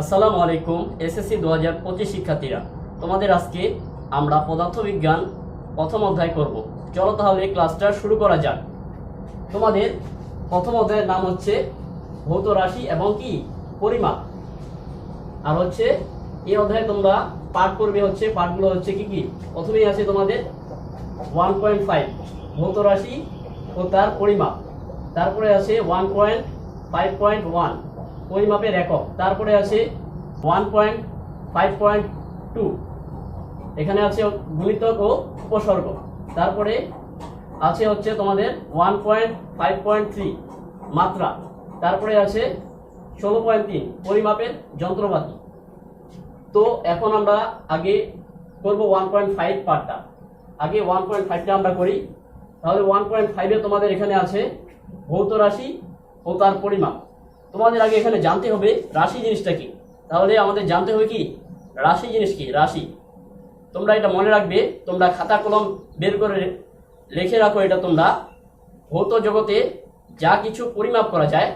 আসসালামু আলাইকুম, এসএসসি দু হাজার পঁচিশ শিক্ষার্থীরা। তোমাদের আজকে আমরা পদার্থবিজ্ঞান প্রথম অধ্যায় করব। চলো তাহলে ক্লাসটা শুরু করা যাক। তোমাদের প্রথম অধ্যায়ের নাম হচ্ছে ভৌত রাশি এবং কি? পরিমাপ। আর হচ্ছে এই অধ্যায়ে তোমরা পাঠ করবে হচ্ছে, পাঠগুলো হচ্ছে কি কি? প্রথমেই আছে তোমাদের ওয়ান পয়েন্ট ফাইভ ভৌত রাশি ও তার পরিমাপ। তারপরে আছে one point five point one পরিমাপের একক। তারপরে আছে one point five point two এখানে আছে গুণিতক ও উপসর্গ। তারপরে আছে হচ্ছে তোমাদের one point five point three মাত্রা। তারপরে আছে ষোলো পয়েন্ট তিন, পরিমাপের যন্ত্রপাতি। তো এখন আমরা আগে করব ওয়ান পয়েন্ট ফাইভ পার্টটা। আগে ওয়ান পয়েন্ট ফাইভটা আমরা করি। তাহলে ওয়ান পয়েন্ট ফাইভে তোমাদের এখানে আছে ভৌত রাশি ও তার পরিমাপ। তোমাদের আগে এখানে জানতে হবে রাশি জিনিসটা কি। তাহলে আমাদের জানতে হবে কি? রাশি জিনিস কি? রাশি। তোমরা এটা মনে রাখবে, তোমরা খাতা কলম বের করে লিখে রাখো এটা তোমরা। ভৌত জগতে যা কিছু পরিমাপ করা যায়,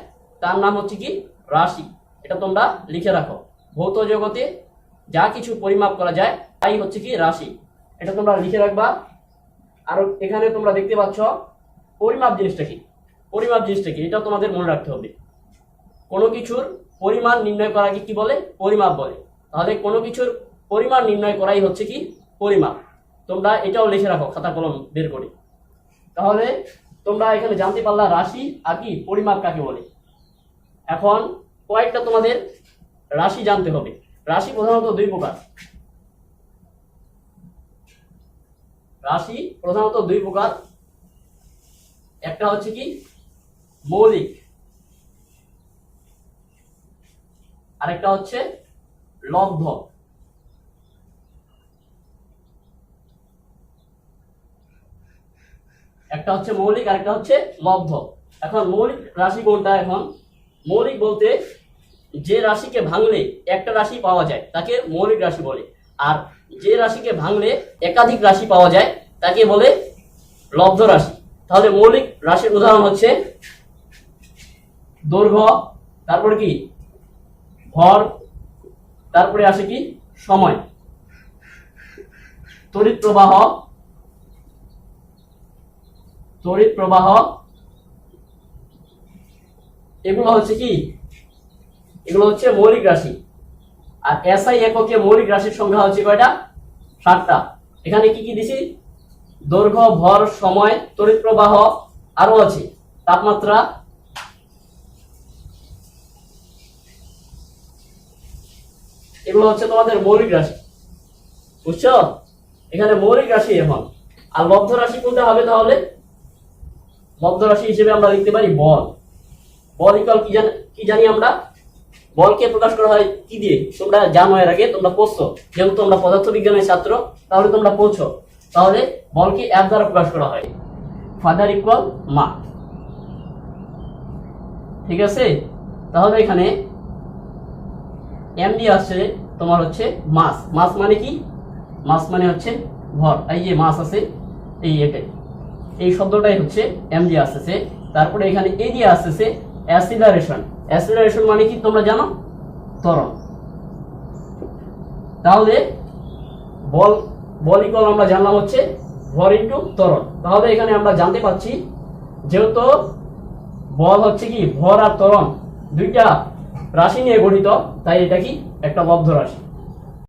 তার নাম হচ্ছে কি? রাশি। এটা তোমরা লিখে রাখো। ভৌত জগতে যা কিছু পরিমাপ করা যায়, তাই হচ্ছে কি? রাশি। এটা তোমরা লিখে রাখবা। আর এখানে তোমরা দেখতে পাচ্ছ, পরিমাপ জিনিসটা কি? পরিমাপ জিনিসটা কি? এটা তোমাদের মনে রাখতে হবে। কোনো কিছুর পরিমাণ নির্ণয় করাকে কি বলে? পরিমাপ বলে। তাহলে কোনো কিছুর পরিমাণ নির্ণয় করাই হচ্ছে কি? পরিমাপ। তোমরা এটাও লিখে রাখো, খাতা কলম বের করে। তাহলে তোমরা এখানে জানতে পারলা রাশি আর কি পরিমাপ কাকে বলে। এখন কয়েকটা তোমাদের রাশি জানতে হবে। রাশি প্রধানত দুই প্রকার। রাশি প্রধানত দুই প্রকার। একটা হচ্ছে কি? মৌলিক। আরেকটা হচ্ছে লব্ধ একটা হচ্ছে মৌলিক, আরেকটা হচ্ছে লব্ধ এখন মৌলিক রাশি কোনটা এখন? মৌলিক বলতে যে রাশিকে ভাঙলে একটা রাশি পাওয়া যায়, তাকে মৌলিক রাশি বলে। আর যে রাশিকে ভাঙলে একাধিক রাশি পাওয়া যায়, তাকে বলে লব্ধ রাশি। তাহলে মৌলিক রাশির উদাহরণ হচ্ছে দৈর্ঘ্য, তারপরে কি? ভর, তারপরে আসে কি? সময়। তড়িৎ প্রবাহ তড়িৎ প্রবাহ, এগুলো হচ্ছে কি? এগুলো হচ্ছে মৌলিক রাশি। আর এসআই এককে মৌলিক রাশির সংখ্যা হচ্ছে কয়টা? সাতটা। এখানে কি কি দিছি? দৈর্ঘ্য, ভর, সময়, তড়িৎ প্রবাহ আরও আছে। তাপমাত্রা এগুলো হচ্ছে তোমাদের মৌলিক রাশি। বুঝছ? এখানে মৌলিক রাশি এখন আর লব্ধ রাশি কোনটা হবে তাহলে? লব্ধ রাশি হিসেবে আমরা লিখতে পারি বল। বল ইকাল কি জানি কি জানি আমরা? বলকে প্রকাশ করা হয় কি দিয়ে? তোমরা জানো এর আগে, তোমরা পড়ছো। যেহেতু তোমরা পদার্থ বিজ্ঞানের ছাত্র, তাহলে তোমরা পড়ছো। তাহলে বলকে এক দ্বারা প্রকাশ করা হয়। ফাদার ইকুয়াল মা ঠিক আছে? তাহলে এখানে এম দিয়ে আসছে তোমার হচ্ছে মাস। মাস মানে কি? মাস মানে হচ্ছে ভর এই যে মাস আছে, এই এটাই এই শব্দটাই হচ্ছে এম দিয়ে আসতেছে। তারপরে এখানে এ দিয়ে আসতেছে অ্যাসিলারেশন অ্যাসিলারেশন মানে কি তোমরা জানো? ত্বরণ। তাহলে বল বল আমরা জানলাম হচ্ছে ভর ইন্টু ত্বরণ। তাহলে এখানে আমরা জানতে পাচ্ছি যেহেতু বল হচ্ছে কি? ভর আর ত্বরণ। দুইটা রাশি নিয়ে গঠিত তাই এটা কি? একটা লব্ধ রাশি